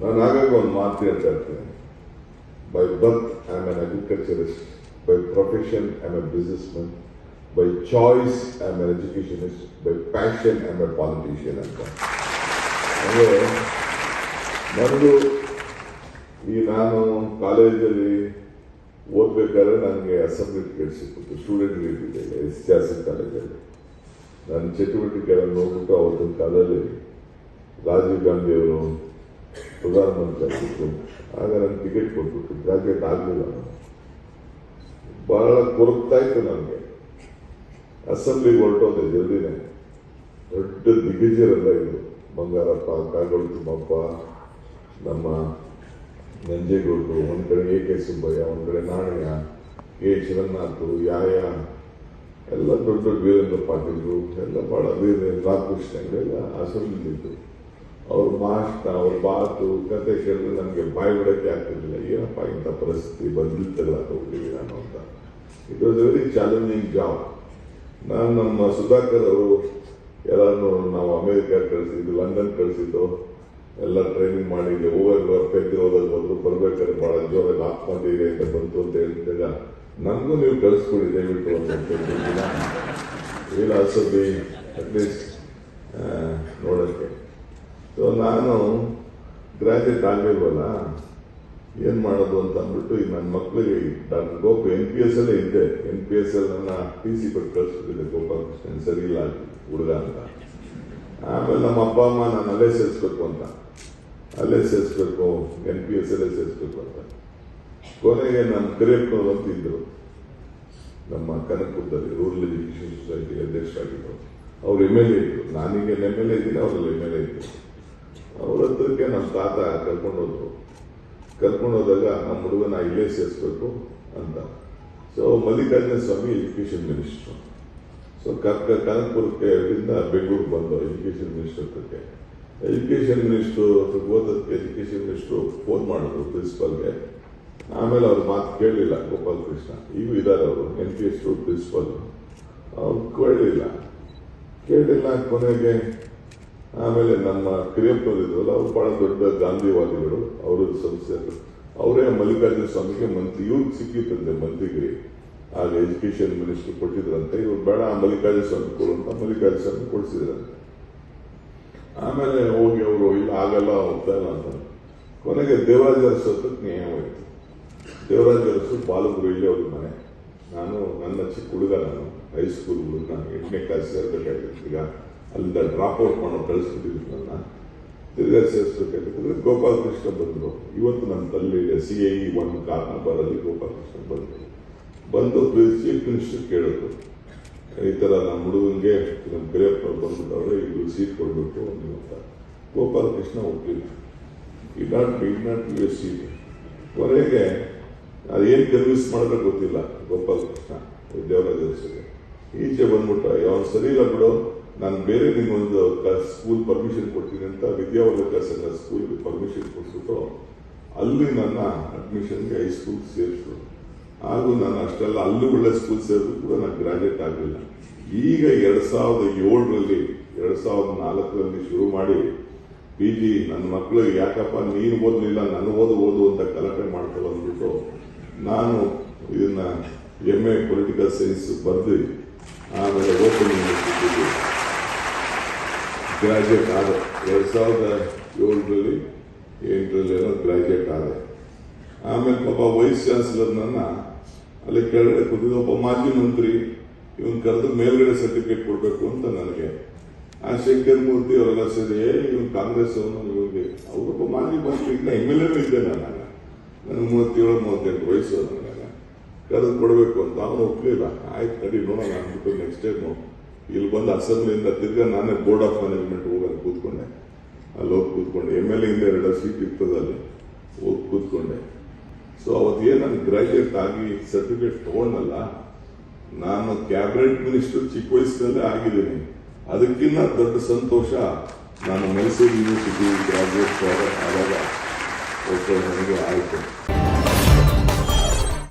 ನಾನು ಆಗಾಗ ಒಂದು ಮಾತು ಹೇಳ್ತಾ ಇರ್ತೇನೆ by birth I am an agriculturist by profession I am a businessman by choice I am an educationist by passion I am a politician ಅಂತ ಅಂದರೆ ನನಗೂ ಈ ನಾನು ಕಾಲೇಜಲ್ಲಿ ಓದ್ಬೇಕಾದ್ರೆ ನನಗೆ ಅಸೆಂಬ್ಲಿ ಟಿಕೆಟ್ ಸಿಕ್ಕಿತ್ತು ಸ್ಟೂಡೆಂಟ್ ಲೀಡರ್ ಎಸ್ ಜಾಸನ್ ಕಾಲೇಜಲ್ಲಿ ನನ್ನ ಚಟುವಟಿಕೆಗಳನ್ನು ನೋಡ್ಬಿಟ್ಟು ಅವತ್ತಿನ ಕಾಲದಲ್ಲಿ ರಾಜೀವ್ ಗಾಂಧಿ ಅವರು ಪ್ರಧಾನಮಂತ್ರಿ ಆಗಿತ್ತು ಆಗ ನಾನು ಟಿಕೆಟ್ ಕೊಟ್ಬಿಟ್ಟು ಗ್ರಾಜುಯೇಟ್ ಆಗಲಿಲ್ಲ ಬಹಳ ಕೊರಗ್ತಾ ಇತ್ತು ನನಗೆ ಅಸೆಂಬ್ಲಿಗೆ ಹೊರಟೋದೆ ಜಲ್ದಿನೇ. ದೊಡ್ಡ ದಿಗ್ಗಜರೆಲ್ಲ ಇದ್ರು. ಬಂಗಾರಪ್ಪ, ಕಾಗೋಡು ತಿಮ್ಮಪ್ಪ, ನಮ್ಮ ನಂಜೇಗೌಡರು, ಒಂದ್ ಕಡೆ ಎ ಕೆ ಸುಬ್ಬಯ್ಯ, ಒಂದ್ ಕಡೆ ನಾಣಯ್ಯ, ಎ ಶಿವನಾಥ್ ಯಾಯ ಎಲ್ಲ ದೊಡ್ಡ ದೊಡ್ಡ ವೀರೇಂದ್ರ ಪಾಟೀಲ್ರು, ಎಲ್ಲ ಬಹಳ ವೀರೇಂದ್ರ ರಾಮಕೃಷ್ಣ ಅಸೆಂಬ್ಲಿ ಅಸೆಂಬ್ಲಿಲಿದ್ದು. ಅವ್ರ ಮಾಷ್ಟ ಅವ್ರ ಬಾತು ಕತೆ ಕೇಳಿದ್ರೆ ನನಗೆ ಬಾಯಿ ಬಿಡಕ್ಕೆ ಆಗ್ತಿರ್ಲಿಲ್ಲ. ಏನಪ್ಪ ಇಂಥ ಪರಿಸ್ಥಿತಿ ಬಂದಿತ್ತಲ್ಲ ಹೋಗ್ತೀವಿ ನಾನು ಅಂತ. It was very challenging job ನಾನು ನಮ್ಮ ಸುಧಾಕರ್ ಅವರು ಎಲ್ಲರೂ ನಾವು ಅಮೆರಿಕ ಕಳಿಸಿದ್ದು, ಲಂಡನ್ ಕಳಿಸಿದ್ದು, ಎಲ್ಲ ಟ್ರೈನಿಂಗ್ ಮಾಡಿದ್ದೆ. ಹೋಗೋದು ಪೆದ್ದು ಹೋದಾಗ ಬಂದು ಬರ್ಬೇಕಾದ್ರೆ ಬಹಳ ಜೋರಾಗಿ ಆತ್ಮಹತ್ಯೆ ಅಂತ ಬಂತು ಅಂತ ಹೇಳಿದಾಗ ನನಗೂ ನೀವು ಕಳಿಸ್ಕೊಡಿ, ದಯವಿಟ್ಟು ಅಂತ ವಿಲಾಸದಿ ಅಟ್ಲೀಸ್ಟ್ ನೋಡೋಕ್ಕೆ. ಸೊ ನಾನು ಗ್ರಾಜುಯೇಟ್ ಆಗಲಿಲ್ವಲ್ಲ? ಏನು ಮಾಡೋದು ಅಂತ ಅಂದ್ಬಿಟ್ಟು ನನ್ನ ಮಕ್ಕಳಿಗೆ doctor Gopu N P S ಅಲ್ಲೇ ಇದ್ದೆ ಎನ್ ಪಿ ಎಸ್ ಅಲ್ಲಿ ನನ್ನ ಟಿ ಸಿ ಕೊಟ್ಟು ಕಳಿಸ್ಬಿಟ್ಟಿದ್ದೆ. ಗೋಪಾಲಕೃಷ್ಣನ್ ಸರಿ ಇಲ್ಲ ಹುಡುಗ ಅಂತ. ಆಮೇಲೆ ನಮ್ಮ ಅಪ್ಪ, ಅಮ್ಮ ನಾನು ಅಲ್ಲೇ ಸೇರಿಸ್ಬೇಕು ಅಂತ. ಅಲ್ಲೇ ಸೇರಿಸ್ಬೇಕು ಎನ್ ಪಿ ಎಸ್ ಅಲ್ಲೇ ಸೇರಿಸ್ಬೇಕು ಅಂತ. ಕೊನೆಗೆ ನಾನು ಕರಿಯಪ್ಪನವ್ರು ಅಂತಿದ್ರು ನಮ್ಮ ಕನಕಪುರದಲ್ಲಿ ರೂರಲ್ ಎಜುಕೇಷನ್ ಸೊಸೈಟಿ ಅಧ್ಯಕ್ಷರಾಗಿದ್ದರು ಅವ್ರು ಎಂ ಎಲ್ ಎ ಇದ್ರು. ನಾನೀಗ ಎಂ ಎಲ್ ಎ ಇದ್ದೀನಿ, ಅವರಲ್ಲಿ ಎಂ ಎಲ್ ಎ ಇದ್ರು. ಅವ್ರ ಹತ್ರಕ್ಕೆ ನಮ್ಮ ತಾತ ಕರ್ಕೊಂಡು ಹೋದ್ರು. ಕರ್ಕೊಂಡು ಹೋದಾಗ ನಮ್ಮ ಹುಡುಗನ ಇಲ್ಲೇ ಸೇರಿಸ್ಬೇಕು ಅಂತ. So Mallikarjuna Swami education minister so ಕರ್ಕ, ಕನಕ್ಪುರಕ್ಕೆ ಅವರಿಂದ ಬೆಂಗಳೂರು ಬಂದು ಎಜುಕೇಷನ್ ಮಿನಿಸ್ಟರ್ ಹತ್ರಕ್ಕೆ. ಎಜುಕೇಷನ್ ಮಿನಿಸ್ಟ್ರು ಓದೋದಕ್ಕೆ ಎಜುಕೇಷನ್ ಮಿನಿಸ್ಟ್ರು ಫೋನ್ ಮಾಡಿದ್ರು ಪ್ರಿನ್ಸಿಪಲ್ಗೆ ಆಮೇಲೆ ಅವ್ರ ಮಾತು ಕೇಳಲಿಲ್ಲ ಗೋಪಾಲ್ ಕೃಷ್ಣ ಈಗ ಇದ್ದಾರೆ ಅವರು ಎನ್ ಪಿ ಎಸ್ ಪ್ರಿನ್ಸಿಪಲ್ ಅವ್ರು ಕೇಳಲಿಲ್ಲ ಕೇಳಲಿಲ್ಲ ಕೊನೆಗೆ ಆಮೇಲೆ ನಮ್ಮ ಕಿರಿಯಪ್ಪರು ಇದ್ರಲ್ಲ ಅವರು ಬಹಳ ದೊಡ್ಡ ಗಾಂಧಿವಾದಿಗಳು, ಅವರು ಸಂಸ್ಥೆ ಅವರೇ ಮಲ್ಲಿಕಾರ್ಜುನ ಸ್ವಾಮಿಗೆ ಮಂತ್ರಿ ಇವ್ರಿಗೆ ಸಿಕ್ಕಿತ್ತಂತೆ ಮಂತ್ರಿಗಿರಿ ಆಗ ಎಜುಕೇಶನ್ ಮಿನಿಸ್ಟರ್ ಕೊಟ್ಟಿದ್ರಂತೆ, ಇವ್ರು ಬೇಡ, ಮಲ್ಲಿಕಾರ್ಜುನ ಸ್ವಾಮಿ ಕೊಡು ಅಂತ ಮಲ್ಲಿಕಾರ್ಜುನ ಸ್ವಾಮಿ ಕೊಡಿಸಿದ್ರಂತೆ. ಆಮೇಲೆ ಹೋಗಿ ಅವರು, ಇಲ್ಲ ಆಗಲ್ಲ ಹೋಗ್ತಾ ಇಲ್ಲ ಅಂತ ಕೊನೆಗೆ ದೇವರಾಜ ಅರಸು ನ್ಯಾಯವಾಯಿತು ದೇವರಾಜ ಅರಸು ಬಾಲಗುರು ಇಲ್ಲಿ ಅವ್ರ ಮನೆ. ನಾನು ನನ್ನ ಚಿಕ್ಕ ಹುಡುಗ ನಾನು ಹೈಸ್ಕೂಲ್ ಹುಡುಗ, ನಾನು ಎಂಟನೇ ಕ್ಲಾಸ್ ಸೇರ್ಬೇಕಾಗಿತ್ತು ಈಗ. ಅಲ್ಲಿಂದ ಡ್ರಾಪ್ ಔಟ್ ಮಾಡೋ ಕಳಿಸ್ಬಿಟ್ಟಿದ್ರು ನನ್ನ ತಿರ್ಗಾ ಸೇರಿಸ್ಬೇಕಾಗಿತ್ತು ಗೋಪಾಲ ಕೃಷ್ಣ ಬಂದರು. ಇವತ್ತು ನನ್ನ ತಲ್ಲಿ ಸಿ ಐ ಒನ್ ಕಾರಣ ಬರಲಿ ಗೋಪಾಲ ಕೃಷ್ಣ ಬಂದರು. ಬಂದು ಚೀಫ್ ಮಿನಿಸ್ಟರ್ ಕೇಳಿದ್ರು. ಈ ಥರ ನಮ್ಮ ಹುಡುಗನಿಗೆ ನಮ್ಮ ಕರಿಯಪ್ಪ ಬಂದ್ಬಿಟ್ಟವ್ರೆ ಇದು ಸೀಟ್ ಕೊಡಬೇಕು ಅಂತ ಗೋಪಾಲ ಕೃಷ್ಣ ಒಪ್ಪಿಲ್ಲ ಈ ನಾಟ್ ಈ ನಾಟ್ ಯು ಎಸ್ ಸೀಟ್ ಕೊನೆಗೆ ಅದೇನು ಕನ್ವಿನ್ಸ್ ಮಾಡಿದ್ರೆ ಗೊತ್ತಿಲ್ಲ ಗೋಪಾಲ ಕೃಷ್ಣ ದೇವರಾಜ ಈಚೆ ಬಂದ್ಬಿಟ್ಟ ಯಾವ ಸರಿ ಇಲ್ಲ ಬಿಡು ನಾನು ಬೇರೆ ನಿಮ್ಗೊಂದು ಸ್ಕೂಲ್ ಪರ್ಮಿಷನ್ ಕೊಡ್ತೀನಿ ಅಂತ ವಿದ್ಯಾವರ್ಧಕ ಸಂಘ ಸ್ಕೂಲ್ಗೆ ಪರ್ಮಿಷನ್ ಕೊಟ್ಬಿಟ್ಟು ಅಲ್ಲಿ ನನ್ನ ಅಡ್ಮಿಷನ್ಗೆ ಹೈಸ್ಕೂಲ್ ಸೇರಿಸಿದ್ರು ಹಾಗೂ ನಾನು ಅಷ್ಟೆಲ್ಲ ಅಲ್ಲೂ ಒಳ್ಳೆ ಸ್ಕೂಲ್ ಸೇರಿದ್ರು ಕೂಡ ನಾನು ಗ್ರಾಜುಯೇಟ್ ಆಗಲಿಲ್ಲ. ಈಗ ಎರಡು ಸಾವಿರದ ಏಳರಲ್ಲಿ, ಎರಡು ಸಾವಿರದ ನಾಲ್ಕರಲ್ಲಿ ಶುರು ಮಾಡಿ ಪಿ ಜಿ ನನ್ನ ಮಕ್ಕಳು ಯಾಕಪ್ಪ ನೀನು ಓದಲಿಲ್ಲ, ನಾನು ಓದು ಓದು ಅಂತ ಗಲಾಟೆ ಮಾಡ್ತಾ ಅಂದ್ಬಿಟ್ಟು ನಾನು ಇದನ್ನ ಎಂ ಎ ಪೊಲಿಟಿಕಲ್ ಸೈನ್ಸ್ ಬರೆದು ಆಮೇಲೆ ಓಪನ್ ಯೂನಿವರ್ಸಿಟಿಗೆ ಗ್ರಾಜುಯೇಟ್ ಆದೆ ಎರಡು ಸಾವಿರದ ಏಳರಲ್ಲಿ, ಎಂಟರಲ್ಲಿ ಏನೋ ಗ್ರಾಜುಯೇಟ್ ಆದೆ. ಆಮೇಲೆ ಪಾಪ ವೈಸ್ ಚಾನ್ಸಲರ್ ನನ್ನ, ಅಲ್ಲಿ ಕೆಳಗಡೆ ಕೊಟ್ಟಿದ್ದ ಒಬ್ಬ ಮಾಜಿ ಮಂತ್ರಿ, ಇವನ್ ಕರೆದು ಮೇಲ್ಗಡೆ ಸರ್ಟಿಫಿಕೇಟ್ ಕೊಡಬೇಕು ಅಂತ ನನಗೆ. ಆ ಶಂಕರ್ ಮೂರ್ತಿ ಅವರೆಲ್ಲ ಸೇರಿ ಇವನ್ ಕಾಂಗ್ರೆಸ್ ಅವನು, ಇವನಿಗೆ. ಅವರೊಬ್ಬ ಮಾಜಿ ಮಂತ್ರಿ ಇನ್ನ ಎಂ ಎಲ್ ಎನೂ ಇದ್ದೆ ನಾನು ನನಗೆ ಮೂವತ್ತೇಳು, ಮೂವತ್ತೆಂಟು ವಯಸ್ಸು ನನಗೆ. ಕರೆದು ಕೊಡಬೇಕು ಅಂತ, ಅವನು ಒಪ್ಲಿಲ್ಲ. ಆಯ್ತು ನಡಿ ನೋಡೋಣ ಅಂದ್ಬಿಟ್ಟು ನೆಕ್ಸ್ಟ್ ಟೈಮ್ ಇಲ್ಲಿ ಬಂದು ಅಸೆಂಬ್ಲಿಯಿಂದ ತಿರ್ಗಾ ನಾನೇ ಬೋರ್ಡ್ ಆಫ್ ಮ್ಯಾನೇಜ್ಮೆಂಟ್ ಹೋಗೋದು ಕೂತ್ಕೊಂಡೆ. ಅಲ್ಲಿ ಹೋಗಿ ಕೂತ್ಕೊಂಡೆ. ಎಂ ಎಲ್ ಎಯಿಂದ ಎರಡು ಸೀಟ್ ಇರ್ತದಲ್ಲಿ ಹೋಗಿ ಕೂತ್ಕೊಂಡೆ. ಸೊ ಅವತ್ತು ನಾನು ಆಗಿ ಸರ್ಟಿಫಿಕೇಟ್ ತೊಗೊಂಡಲ್ಲ, ನಾನು ಕ್ಯಾಬಿನೆಟ್ ಮಿನಿಸ್ಟರ್ ಚಿಕ್ಕ ವಯಸ್ಸಿನಲ್ಲೇ ಆಗಿದ್ದೀನಿ. ಅದಕ್ಕಿಂತ ದೊಡ್ಡ ಸಂತೋಷ, ನಾನು ಮೈಸೂರು ಯೂನಿವರ್ಸಿಟಿ ಗ್ರಾಜುಯೇಟ್ ಆದಾಗ ನನಗೆ ಆಯಿತು.